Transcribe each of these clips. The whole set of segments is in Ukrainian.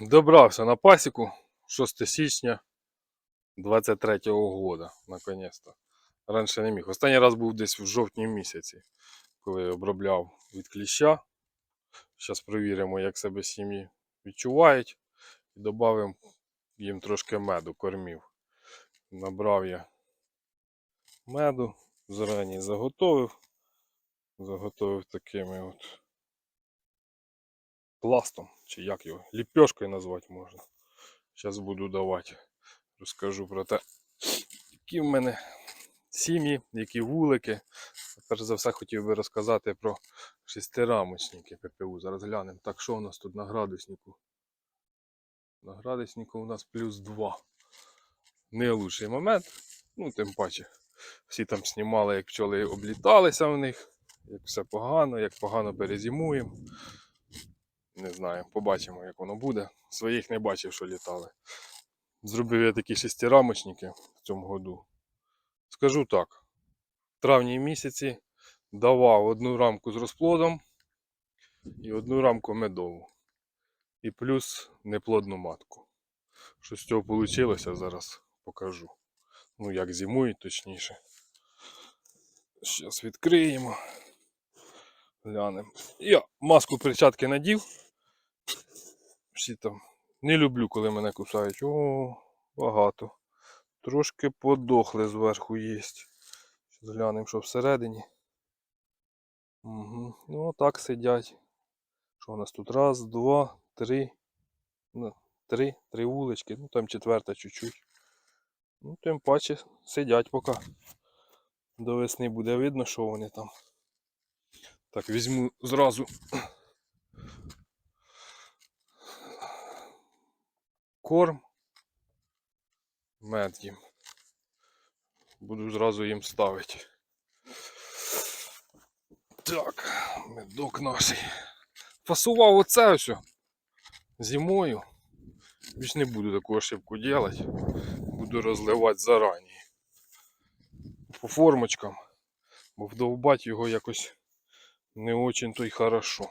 Добрався на пасіку 6 січня 23-го года, наконец-то. Раніше не міг. Останній раз був десь в жовтні місяці, коли обробляв від кліща. Зараз перевіримо, як себе сім'ї відчувають. І додамо їм трошки меду, кормів. Набрав я меду, зарані заготовив. Заготовив такими от пластом, чи як його, ліпешкою назвати можна. Зараз буду давати. Розкажу про те, які в мене сім'ї, які вулики. Перш за все хотів би розказати про шестирамочники ППУ. Зараз глянемо. Так, що у нас тут на градуснику? На градуснику у нас плюс 2. Не момент. Ну, тим паче. Всі там знімали, як пчоли обліталися в них, як все погано, як погано перезимуємо. Не знаю, побачимо, як воно буде. Своїх не бачив, що літали. Зробив я такі шестирамочники в цьому году. Скажу так: в травні місяці давав одну рамку з розплодом і одну рамку медову. І плюс неплодну матку. Що з цього вийшло, зараз покажу. Ну, як зимують, точніше. Зараз відкриємо. Глянемо. Я маску перчатки надів. Всі там. Не люблю, коли мене кусають. О, багато. Трошки подохли зверху є. Зараз глянемо, що всередині. Угу. Ну, отак сидять. Що у нас тут? Раз, два, три. Ну, три, три вулички. Ну там четверта чуть-чуть. Ну, тим паче сидять поки. До весни буде видно, що вони там. Так, візьму зразу корм. Мед їм. Буду зразу їм ставити. Так, медок наш. Фасував оце ось зимою. Більш не буду таку ошибку робити. Буду розливати зарані. По формочкам. Бо вдовбать його якось не очень то й хорошо.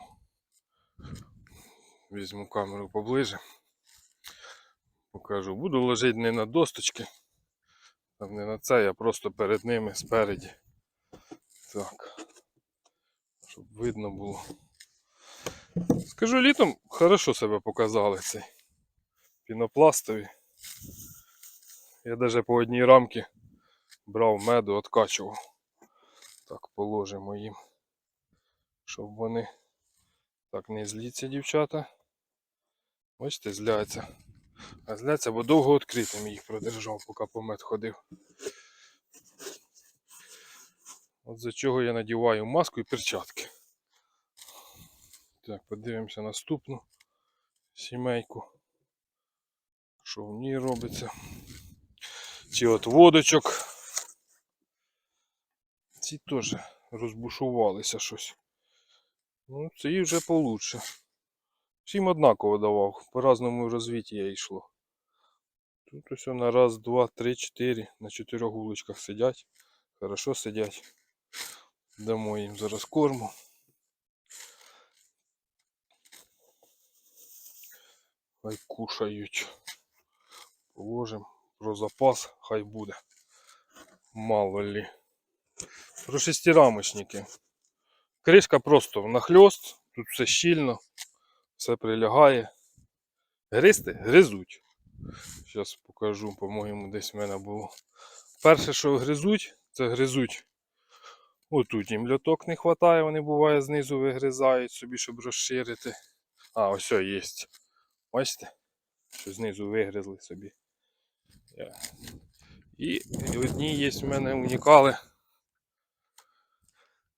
Візьму камеру поближе. Покажу. Буду ложити не на досточки. Там не на це, я просто перед ними спереді. Так. Щоб видно було. Скажу, літом хорошо себе показали цей пінопластові. Я навіть по одній рамці брав меду, откачував. Так, положимо їм. Щоб вони так не зліться, дівчата. Бачите, зляться. А зляться, бо довго відкритими їх продержав, поки по мед ходив. От за чого я надіваю маску і перчатки. Так, подивимося наступну сімейку. Що в ній робиться? Ці от водочок. Ці теж розбушувалися щось. Ну, ці вже получше. Всім однаково давав, по-разному розвиття йшло. Тут ось на раз, два, три, чотири. На чотирьох вуличках сидять. Хорошо сидять. Дамо їм зараз корму. Хай кушають. Положимо про запас, хай буде. Мало лі. Про шестирамочники. Кришка просто нахльост, тут все щільно, все прилягає. Гристи гризуть. Зараз покажу, по-моєму, десь в мене було. Перше, що гризуть, це гризуть. Отут їм льоток не вистачає, вони буває знизу вигризають собі, щоб розширити. А, ось є. Бачите? Що знизу вигризли собі. І одні є в мене унікали.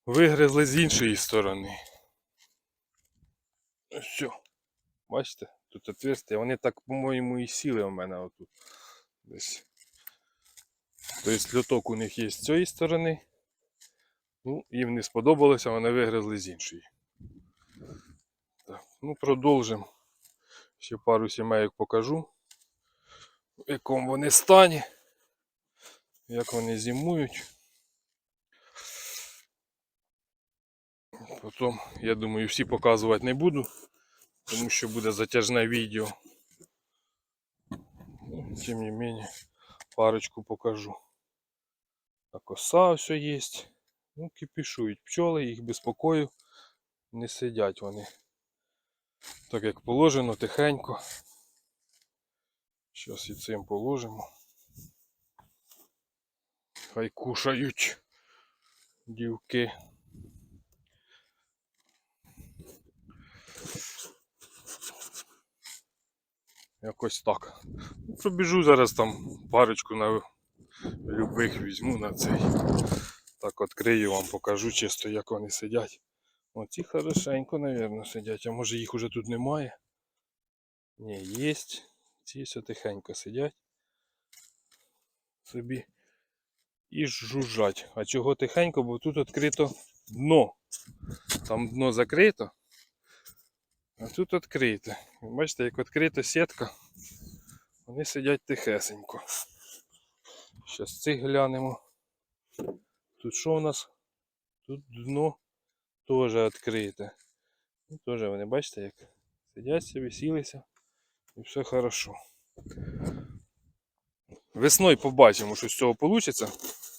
Вигризли з іншої сторони. Все. Бачите? Тут отверстия. Вони так, по-моєму, і сіли у мене отут. Десь. Тобто льоток у них є з цієї сторони. Ну, їм не сподобалося, вони вигризли з іншої. Так, ну продовжимо. Ще пару сімейок покажу. В якому вони стані. Як вони зимують. Потім, я думаю, всі показувати не буду, тому що буде затяжне відео. тем не менее, парочку покажу. А коса все є. Ну, кипішують пчоли, їх безпокою. Не сидять вони. Так як положено, тихенько. Зараз і цим положимо. Хай кушають дівки. Якось так. Пробіжу зараз там парочку на любих візьму на цей. Так відкрию вам, покажу чисто, як вони сидять. Оці хорошенько, мабуть, сидять. А може їх уже тут немає? Ні, є. Ці все тихенько сидять. Собі. І жужжать. А чого тихенько? Бо тут відкрито дно. Там дно закрито. А тут відкрите. Бачите, як відкрита сітка. Вони сидять тихесенько. Зараз цих глянемо. Тут що у нас? Тут дно теж відкрите. Ну, теж вони, бачите, як сидять собі, сілися і все хорошо. Весною побачимо, що з цього вийде.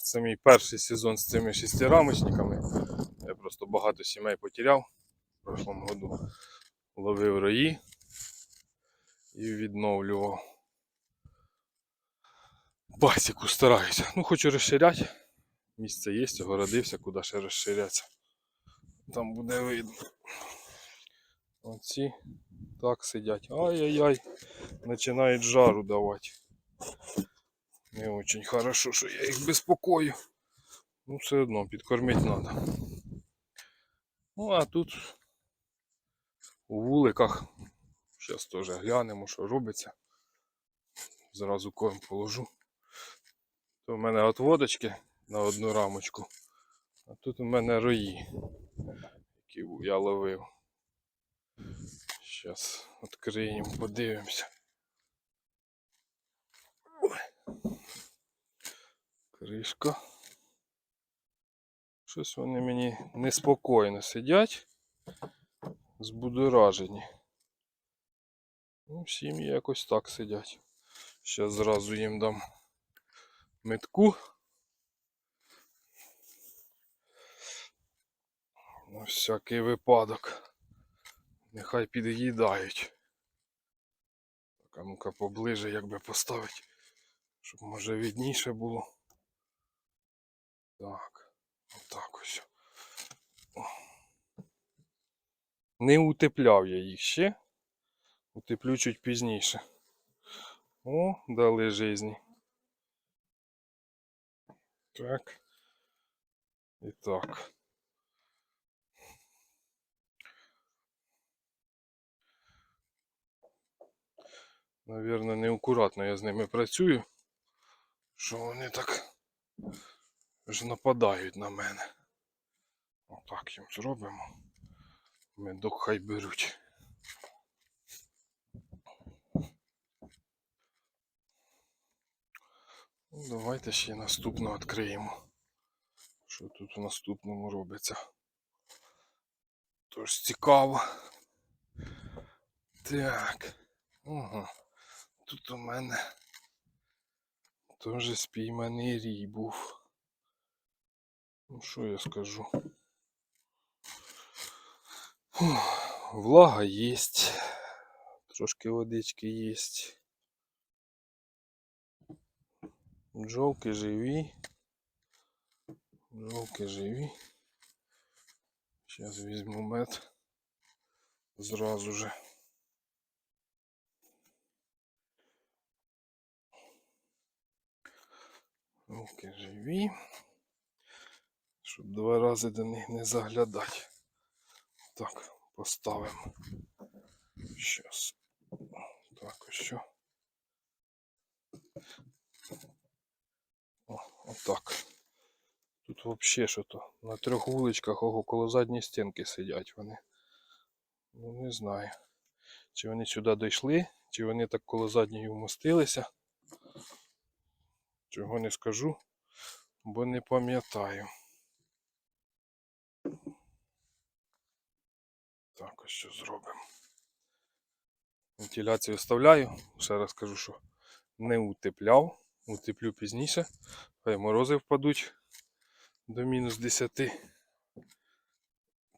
Це мій перший сезон з цими шестирамочниками. Я просто багато сімей потеряв в прошлому году. Ловив рої і відновлював. Пасіку стараюся. Ну, хочу розширяти. Місце є, огородився, куди ще розширятися. Там буде видно. Оці так сидять. Ай-яй-яй. Починають жару давати. Не очень хорошо, що я їх безпокою. Ну, все одно підкормити треба. Ну, а тут у вуликах. Зараз теж глянемо, що робиться. Зразу корм положу. То в мене отводочки на одну рамочку. А тут у мене рої, які я ловив. Зараз відкриємо, подивимося. Кришка. Щось вони мені неспокійно сидять, збудоражені. Ну, сім'ї якось так сидять. Зараз зразу їм дам метку. На всякий випадок. Нехай під'їдають. Так, а ну-ка поближе якби поставити, щоб може відніше було. Так, отак ось. О. Не утепляв я їх ще. Утеплю чуть пізніше. О, дали жизни. Так. І так. Навірно, неаккуратно я з ними працюю, що вони так ж нападають на мене. Отак їм зробимо. Медок хай беруть. Ну, Давайте ще наступну відкриємо. Що тут у наступному робиться? Тож цікаво. Так. Ага. Тут у мене теж спійманий рій був. Ну що я скажу? Фух, Влага є. Трошки водички є. Бджолки живі. Бджолки живі. Зараз візьму мед. Зразу же. Бджолки живі. Щоб два рази до них не заглядати. Так, поставимо. Щас. Так, що. О, отак. Тут взагалі що то. На трьох вуличках ого, коло задньої стінки сидять вони. Ну не знаю. Чи вони сюди дійшли, чи вони так коло задньої вмостилися. Чого не скажу, бо не пам'ятаю. Так, ось що зробимо. Вентиляцію вставляю. Ще раз кажу, що не утепляв. Утеплю пізніше. Хай морози впадуть до мінус 10.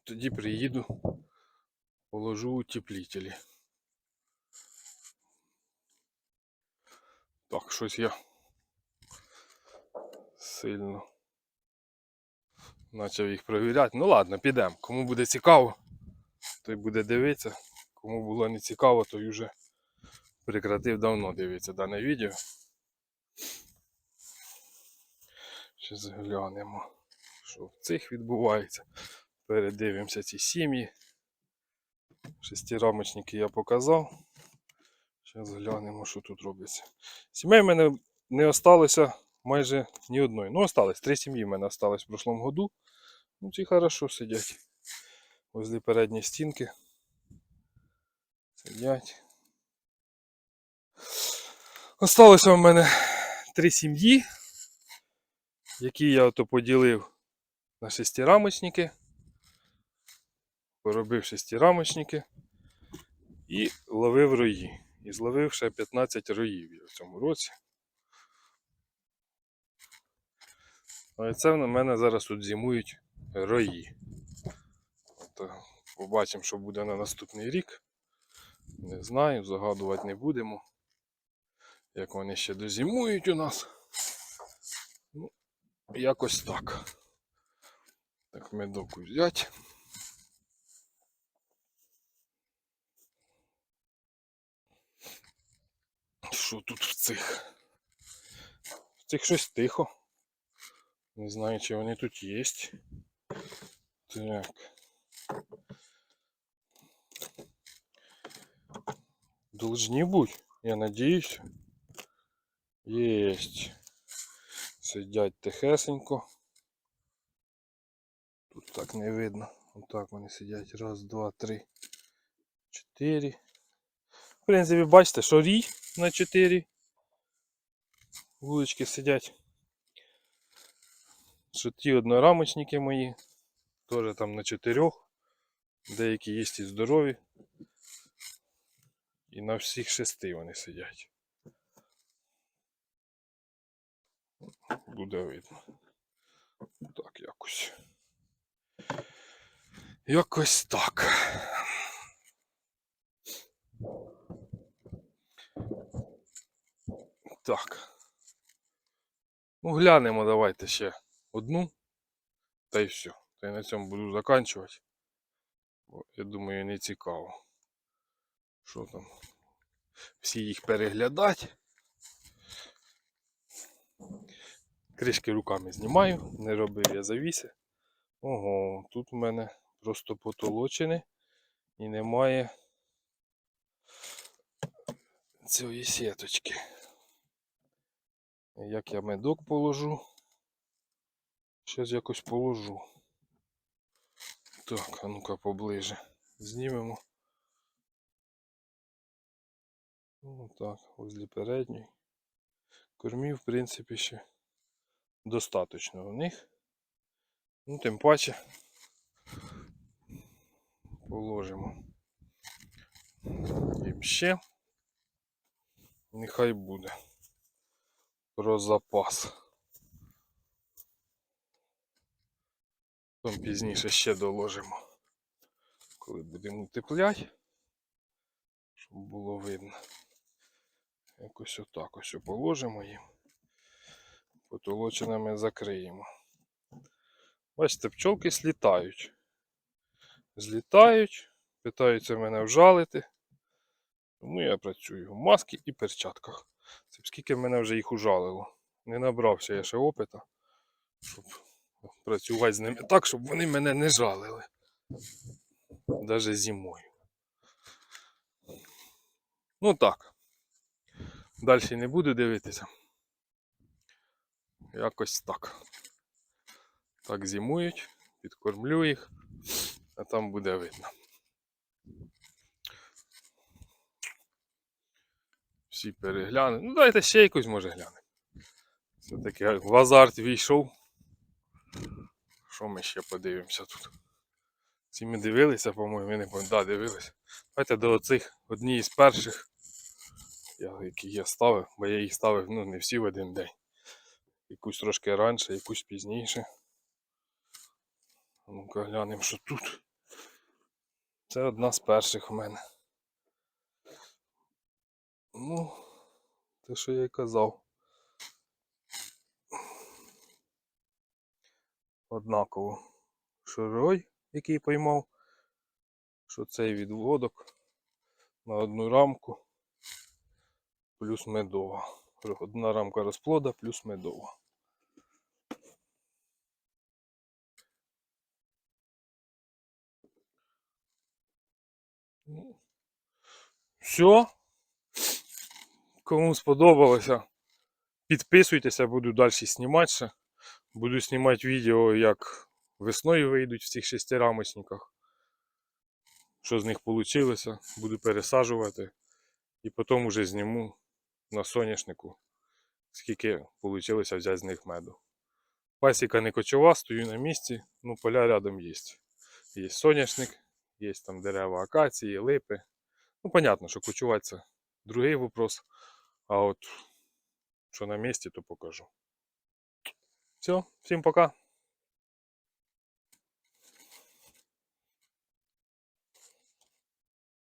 Тоді приїду, положу утеплителі. Так, щось я сильно почав їх перевіряти. Ну ладно, підемо. Кому буде цікаво, той буде дивитися. Кому було не цікаво, той вже прекратив давно дивитися дане відео. Ще заглянемо, що в цих відбувається. Передивимося ці сім'ї. Шестирамочники я показав. Зараз глянемо, що тут робиться. Сімей в мене не осталося майже ні одної. Ну, осталось. Три сім'ї в мене осталось в прошлому году. Ну, ці хорошо сидять. Возле передньої стінки. Сидять. Осталося в мене три сім'ї, які я ото поділив на шестирамочники. Поробив шестирамочники і ловив рої. І зловив ще 15 роїв я в цьому році. Ну і це в мене зараз тут зимують рої. Е, побачимо, що буде на наступний рік. Не знаю, загадувати не будемо. Як вони ще дозимують у нас. Ну, якось так. Так, медоку взяти. Що тут в цих? В цих щось тихо. Не знаю, чи вони тут є. Так. Должны быть, я надеюсь. Есть. Сидять тихесенько. Тут так не видно. Отак вони сидять. Раз, два, три, чотири. В принципі, бачите, що рій на чотири. Вулички сидять. Що ті однорамочники мої. Теж там на чотирьох. Деякі є і здорові. І на всіх шести вони сидять. Буде видно. Так, якось. Якось так. Так. Ну, глянемо давайте ще одну. Та й все. Та й на цьому буду заканчувати. Бо, я думаю, не цікаво. Що там? Всі їх переглядати. Кришки руками знімаю, не робив я завіси. Ого, тут у мене просто потолочене і немає цієї сіточки. Як я медок положу? Щас якось положу. Так, а ну-ка поближе. Знімемо. Ну так, возле передньої. Кормів, в принципі, ще достаточно у них. Ну, тим паче положимо їм ще. Нехай буде про запас. Потім пізніше ще доложимо, коли будемо утепляти, щоб було видно. Якось отак ось положимо їм. Потолочинами закриємо. Бачите, пчолки слітають. Злітають, питаються мене вжалити. Тому я працюю в масці і перчатках. Це скільки мене вже їх ужалило. Не набрався я ще опита, щоб працювати з ними так, щоб вони мене не жалили. Навіть зимою. Ну так. Далі не буду дивитися. Якось так. Так зимують, підкормлю їх, а там буде видно. Всі переглянуть. Ну давайте ще якось може глянемо. Все-таки в азарт війшов. Що ми ще подивимося тут? Ці ми дивилися, по-моєму, не пам'ятаю, да, дивилися. Давайте до оцих одні із перших які я ставив, бо я їх ставив ну, не всі в один день. Якусь трошки раніше, якусь пізніше. Ну-ка глянемо, що тут. Це одна з перших у мене. Ну, те, що я й казав. Однаково. Що рой, який поймав, що цей відводок на одну рамку плюс медова. Одна рамка розплода плюс медова. Все. Кому сподобалося, підписуйтеся, буду далі знімати. Буду знімати відео, як весною вийдуть в цих шестирамочниках. Що з них вийшло, буду пересаджувати. І потім вже зніму на соняшнику, скільки вийшло взяти з них меду. Пасіка не кочова, стою на місці, ну поля рядом є. Є соняшник, є там дерева акації, липи. Ну, понятно, що кочувати це другий вопрос. А от що на місці, то покажу. Все, всім пока.